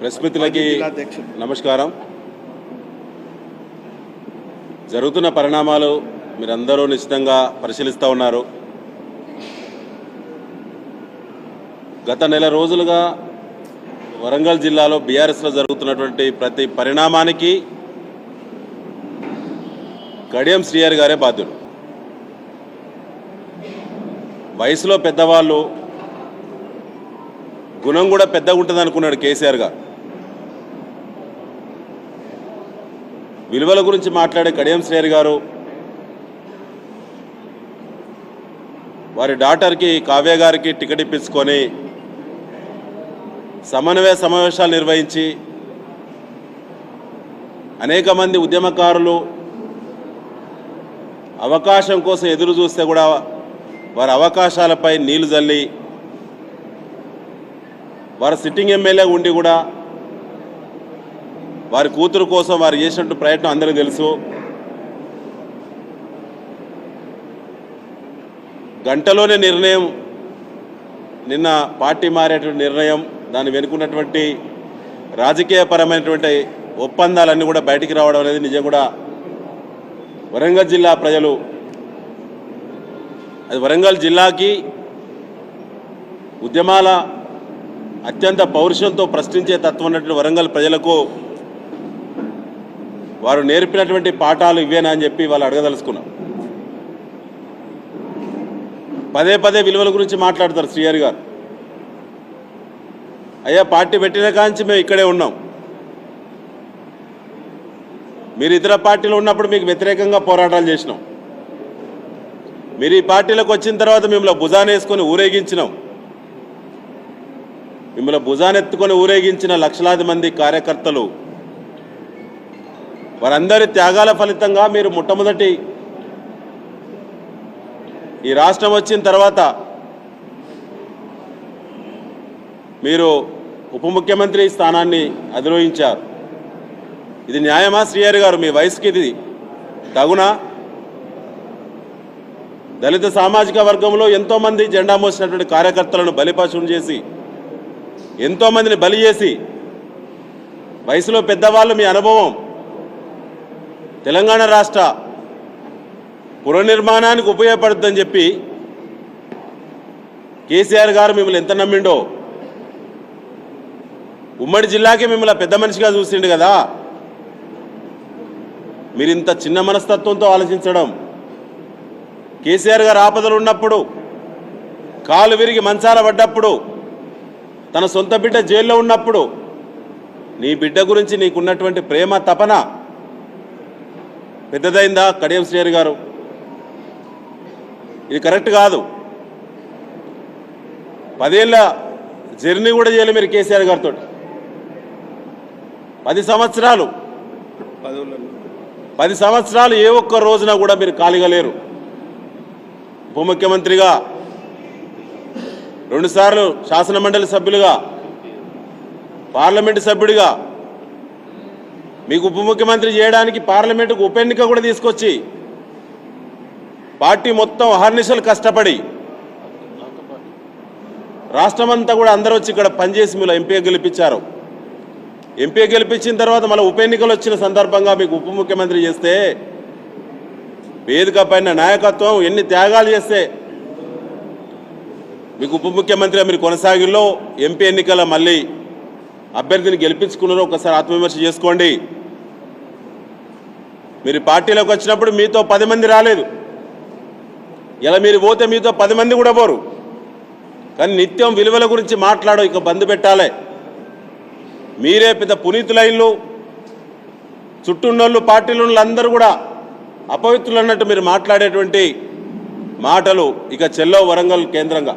Press మిత్రులకి నమస్కారం. జరుగుతున్న పరిణామాలు మీరందరూ నిశ్చితంగా పరిశీలిస్తూ ఉన్నారు. గత నెల రోజులుగా వరంగల్ జిల్లాలో బీఆర్ఎస్లో జరుగుతున్నటువంటి ప్రతి పరిణామానికి కడియం శ్రీహరి గారే బాధ్యుడు వయసులో పెద్దవాళ్ళు గుణం కూడా పెద్దగా ఉంటుంది అనుకున్నాడు కేసీఆర్ గారు. విలువల గురించి మాట్లాడే కడియం శ్రేయర్ గారు వారి డాటర్కి కావ్య గారికి టికెట్ ఇప్పించుకొని సమన్వయ సమావేశాలు నిర్వహించి అనేక మంది ఉద్యమకారులు అవకాశం కోసం ఎదురు చూస్తే కూడా వారి అవకాశాలపై నీళ్ళు జల్లి వారి సిట్టింగ్ ఎమ్మెల్యే ఉండి కూడా వారి కూతురు కోసం వారు చేసినట్టు ప్రయత్నం అందరికీ తెలుసు. గంటలోనే నిర్ణయం నిన్న పార్టీ మారేటువంటి నిర్ణయం దాని వెనుకున్నటువంటి రాజకీయపరమైనటువంటి ఒప్పందాలన్నీ కూడా బయటికి రావడం అనేది నిజం కూడా. వరంగల్ జిల్లా ప్రజలు అది వరంగల్ జిల్లాకి ఉద్యమాల అత్యంత పౌరుషంతో ప్రశ్నించే తత్వం ఉన్నటువంటి వరంగల్ ప్రజలకు వారు నేర్పినటువంటి పాఠాలు ఇవేనా అని చెప్పి వాళ్ళు అడగదలుచుకున్నాం. పదే పదే విలువల గురించి మాట్లాడతారు శ్రీహరి గారు. అయ్యా పార్టీ పెట్టిన కాంచి మేము ఇక్కడే ఉన్నాం. మీరు ఇతర పార్టీలో ఉన్నప్పుడు మీకు వ్యతిరేకంగా పోరాటాలు చేసినాం. మీరు ఈ పార్టీలోకి వచ్చిన తర్వాత మిమ్మల్ని భుజాన వేసుకొని ఊరేగించినాం. మిమ్మల్ని భుజానెత్తుకొని ఊరేగించిన లక్షలాది మంది కార్యకర్తలు వారందరి త్యాగాల ఫలితంగా మీరు మొట్టమొదటి ఈ రాష్ట్రం వచ్చిన తర్వాత మీరు ఉప ముఖ్యమంత్రి స్థానాన్ని అధిరోహించారు. ఇది న్యాయమా శ్రీహరి గారు? మీ వయసుకి ఇది తగునా? దళిత సామాజిక వర్గంలో ఎంతోమంది జెండా మోసినటువంటి కార్యకర్తలను బలిపశువులు చేసి ఎంతోమందిని బలి చేసి వయసులో పెద్దవాళ్ళు మీ అనుభవం తెలంగాణ రాష్ట్ర పునర్నిర్మాణానికి ఉపయోగపడుతుందని చెప్పి కేసీఆర్ గారు మిమ్మల్ని ఎంత నమ్మిండో ఉమ్మడి జిల్లాకే మిమ్మల్ని పెద్ద మనిషిగా చూసిండు కదా. మీరు ఇంత చిన్న మనస్తత్వంతో ఆలోచించడం కేసీఆర్ గారు ఆపదలు ఉన్నప్పుడు కాలు విరిగి మంచాల పడ్డప్పుడు తన సొంత బిడ్డ జైల్లో ఉన్నప్పుడు నీ బిడ్డ గురించి నీకున్నటువంటి ప్రేమ తపన పెద్దదైందా? కడియం శ్రీహరి గారు. ఇది కరెక్ట్ కాదు. పదేళ్ళ జర్నీ కూడా చేయాలి మీరు కేసీఆర్ గారితో. పది సంవత్సరాలు. పది సంవత్సరాలు ఏ ఒక్క రోజున కూడా మీరు ఖాళీగా లేరు. ఉప ముఖ్యమంత్రిగా రెండుసార్లు శాసన మండలి సభ్యులుగా పార్లమెంటు సభ్యుడిగా మీకు ఉప ముఖ్యమంత్రి చేయడానికి పార్లమెంటుకు ఉప ఎన్నిక కూడా తీసుకొచ్చి పార్టీ మొత్తం అహర్నిశలు కష్టపడి రాష్ట్రమంతా కూడా అందరూ వచ్చి ఇక్కడ పనిచేసి మీరు ఎంపీ గెలిపించారు. ఎంపీ గెలిపించిన తర్వాత మళ్ళీ ఉప ఎన్నికలు వచ్చిన సందర్భంగా మీకు ఉప ముఖ్యమంత్రి చేస్తే వేదిక పైన నాయకత్వం ఎన్ని త్యాగాలు చేస్తే మీకు ఉప ముఖ్యమంత్రిగా మీరు కొనసాగిల్లో ఎంపీ ఎన్నికల మళ్ళీ అభ్యర్థిని గెలిపించుకున్నారో ఒకసారి ఆత్మవిమర్శ చేసుకోండి. మీరు పార్టీలోకి వచ్చినప్పుడు మీతో పది మంది రాలేదు. ఇలా మీరు పోతే మీతో పది మంది కూడా పోరు. కానీ నిత్యం విలువల గురించి మాట్లాడో ఇక బంద్ పెట్టాలి. మీరే పెద్ద పునీతులైన్లు. చుట్టూన్నోళ్ళు పార్టీలు అందరూ కూడా అపవిత్రులు అన్నట్టు మీరు మాట్లాడేటువంటి మాటలు ఇక చెల్లో వరంగల్ కేంద్రంగా.